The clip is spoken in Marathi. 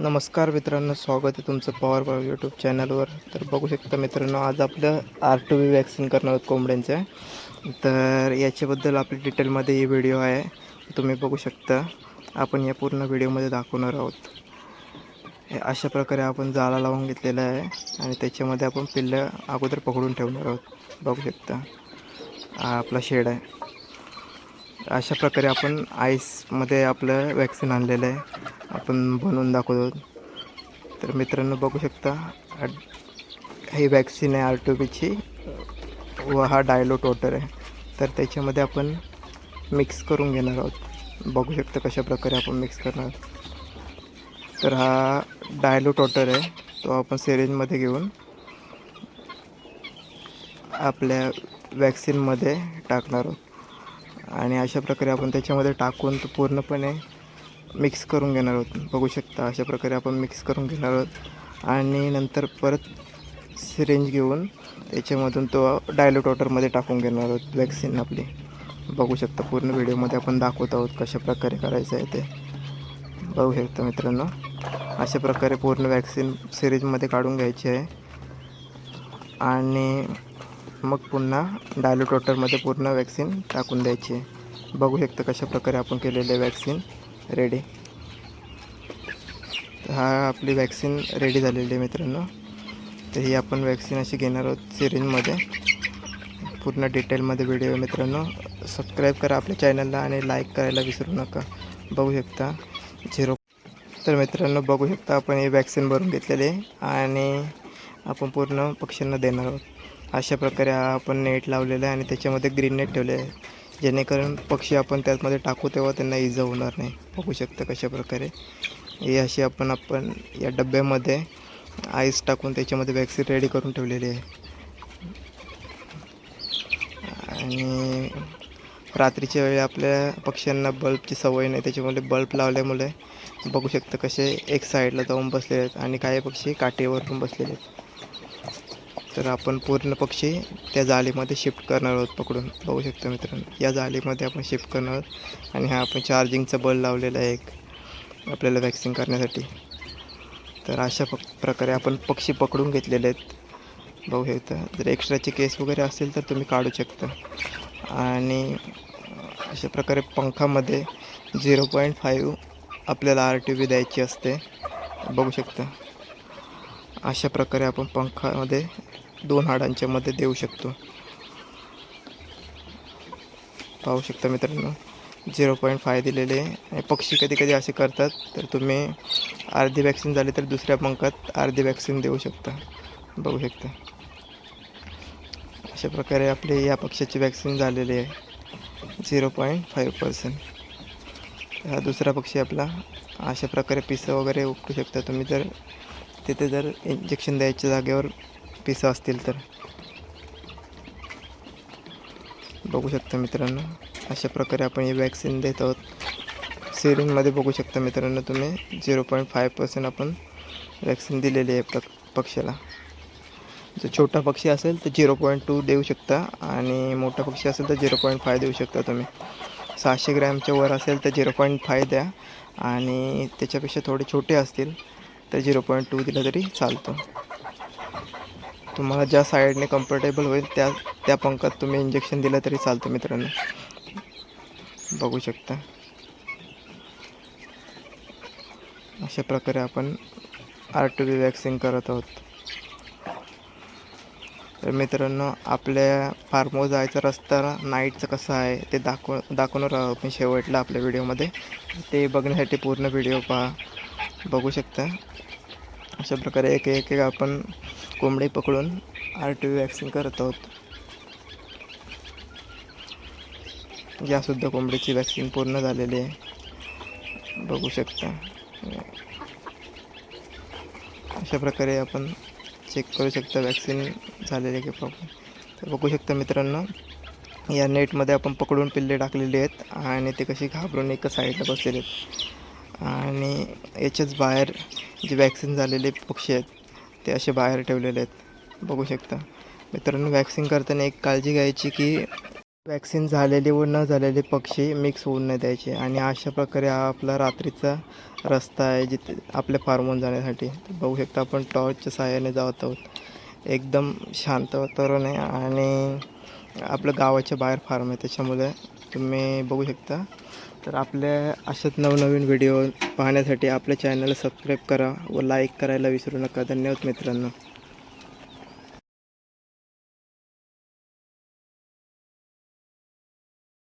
नमस्कार मित्रांनो स्वागत आहे तुमचं पॉवर पॉवर यूट्यूब चॅनलवर तर बघू शकता मित्रांनो आज आपलं आर टू बी वॅक्सिन करणार आहोत कोंबड्यांचं. तर याच्याबद्दल आपली डिटेलमध्ये ही व्हिडिओ आहे. तुम्ही बघू शकता आपण या पूर्ण व्हिडिओमध्ये दाखवणार आहोत. हे अशा प्रकारे आपण जाळा लावून घेतलेला आहे आणि त्याच्यामध्ये आपण पिल्लं अगोदर पकडून ठेवणार आहोत. बघू शकता हा आपला शेड आहे. अशा प्रकारे आपण आईसमध्ये आपलं वॅक्सिन आणलेलं आहे. आपण बनवून दाखवतो. तर मित्रांनो बघू शकता हे ही वॅक्सिन आहे आर टू बीची व हा डायलोट वॉटर आहे. तर त्याच्यामध्ये आपण मिक्स करून घेणार आहोत. बघू शकता कशा प्रकारे आपण मिक्स करणार आहोत. तर हा डायलोट वॉटर आहे. तो आपण सिरेंजमध्ये घेऊन आपल्या वॅक्सिनमध्ये टाकणार आहोत. आणि अशा प्रकारे आपण त्याच्यामध्ये टाकून तो पूर्णपणे मिक्स करून घेणार आहोत. बघू शकता अशा प्रकारे आपण मिक्स करून घेणार आहोत. आणि नंतर परत सिरेंज घेऊन त्याच्यामधून तो डायलोट वॉटरमध्ये टाकून घेणार आहोत. वॅक्सिन आपली. बघू शकता पूर्ण व्हिडिओमध्ये आपण दाखवत आहोत कशा प्रकारे करायचं आहे ते. बघू शकता मित्रांनो. अशा प्रकारे पूर्ण वॅक्सिन सिरीजमध्ये काढून घ्यायची आहे. आणि मग पुन्हा डायलोट वॉटरमध्ये पूर्ण वॅक्सिन टाकून द्यायची. आहे बघू शकता कशा प्रकारे आपण केलेले वॅक्सिन रेडी तर हा आपली वॅक्सिन रेडी झालेली आहे मित्रांनो. तर ही आपण वॅक्सिन अशी घेणार आहोत सिरिंजमध्ये पूर्ण डिटेलमध्ये व्हिडिओ आहे मित्रांनो. सबस्क्राईब करा आपल्या चॅनलला आणि लाईक करायला विसरू नका. बघू शकता झिरो तर मित्रांनो बघू शकता आपण ही वॅक्सिन भरून घेतलेली आहे आणि आपण पूर्ण पक्ष्यांना देणार आहोत. अशा प्रकारे आपण नेट लावलेला आहे आणि त्याच्यामध्ये ग्रीन नेट ठेवले आहे. जेणेकरून पक्षी आपण त्यामध्ये टाकू तेव्हा त्यांना इजा होणार नाही. बघू शकता कशा प्रकारे. ही अशी आपण आपण या डब्यामध्ये आईस टाकून त्याच्यामध्ये वॅक्सिन रेडी करून ठेवलेली आहे. आणि रात्रीच्या वेळी आपल्या पक्ष्यांना बल्बची सवय नाही त्याच्यामुळे बल्ब लावल्यामुळे बघू शकतं कसे एक साईडला जाऊन बसले आहेत आणि काही पक्षी काटेवरून बसलेले आहेत. तर आपण पूर्ण पक्षी त्या जाळीमध्ये शिफ्ट करणार आहोत पकडून. बघू शकतो मित्रांनो या जाळीमध्ये आपण शिफ्ट करणार आहोत. आणि हा आपण चार्जिंगचा बल लावलेला आहे एक आपल्याला वॅक्सिन करण्यासाठी. तर अशा प प्रकारे आपण पक्षी पकडून घेतलेले आहेत. बघू शकता जर एक्स्ट्राचे केस वगैरे असेल तर तुम्ही काढू शकता. आणि अशा प्रकारे पंखामध्ये झिरो पॉईंट फाईव्ह आपल्याला आर टी व्ही द्यायची असते. बघू शकता. अशा प्रकारे आपण पंखामध्ये दोन हाडांच्या मध्ये देऊ शकतो. पाहू शकता मित्रांनो झिरो पॉईंट फाय दिलेले आहे. आणि पक्षी कधी कधी असे करतात तर तुम्ही अर्धी वॅक्सिन झाली तर दुसऱ्या पंखात अर्धी वॅक्सिन देऊ शकता. बघू शकता. अशा प्रकारे आपली या पक्षाची वॅक्सिन झालेली आहे. झिरो पॉईंट फाईव्ह पर्सेंट हा दुसरा पक्षी आपला अशा प्रकारे पिसं वगैरे उपटू शकता तुम्ही जर. तिथे जर इंजेक्शन द्यायच्या जागेवर पिसं असतील तर. बघू शकता मित्रांनो अशा प्रकारे आपण हे वॅक्सिन देत आहोत. सिरिंगमध्ये बघू शकता मित्रांनो तुम्ही झिरो पॉईंट फाय पर्सेंट आपण वॅक्सिन दिलेली आहे प पक्षाला जर छोटा पक्षी असेल तर झिरो पॉईंट टू देऊ शकता आणि मोठा पक्षी असेल तर झिरो पॉईंट फाय देऊ शकता तुम्ही. सहाशे ग्रॅमच्या वर असेल तर झिरो पॉईंट फाय द्या आणि त्याच्यापेक्षा थोडे छोटे असतील तर झिरो पॉईंट टू दिलं तरी चालतो. तुम्हाला ज्या साईडने कम्फर्टेबल होईल त्या त्या पंखात तुम्ही इंजेक्शन दिलं तरी चालतं मित्रांनो. बघू शकता. अशा प्रकारे आपण आर टू बी वॅक्सिन करत आहोत. तर मित्रांनो आपल्या फार्मवर जायचा रस्ता नाईटचं कसं आहे ते दाखव दाखवणार आहोत आपण शेवटला आपल्या व्हिडिओमध्ये ते बघण्यासाठी पूर्ण व्हिडिओ पहा. बघू शकता. अशा प्रकारे एक एक एक आपण कोंबडी पकडून आर टी व्ही वॅक्सिन करत आहोत. यासुद्धा कोंबडीची वॅक्सिन पूर्ण झालेली आहे. बघू शकता. अशा प्रकारे आपण चेक करू शकता वॅक्सिन झालेले की प्रॉब्लेम तर बघू शकता मित्रांनो या नेटमध्ये आपण पकडून पिल्ले टाकलेले आहेत आणि ते कशी घाबरून एका साईडला बसलेले आहेत. आणि याच्याच बाहेर जे वॅक्सिन झालेले पक्षी आहेत ते असे बाहेर ठेवलेले आहेत. बघू शकता. मित्रांनो वॅक्सिन करताना एक काळजी घ्यायची की वॅक्सिन झालेले व न झालेले पक्षी मिक्स होऊन नाही द्यायचे. आणि अशा प्रकारे हा आपला रात्रीचा रस्ता आहे जिथे आपल्या फार्महून जाण्यासाठी. बघू शकता आपण टॉर्चच्या सहाय्याने जात आहोत. एकदम शांत वातावरण आहे आणि आपलं गावाच्या बाहेर फार्म आहे. त्याच्यामुळे तुम्ही बघू शकता. तर आपल्या अशाच नवनवीन व्हिडिओ पाहण्यासाठी आपल्या चॅनलला सबस्क्राईब करा व लाईक करायला विसरू नका. धन्यवाद मित्रांनो.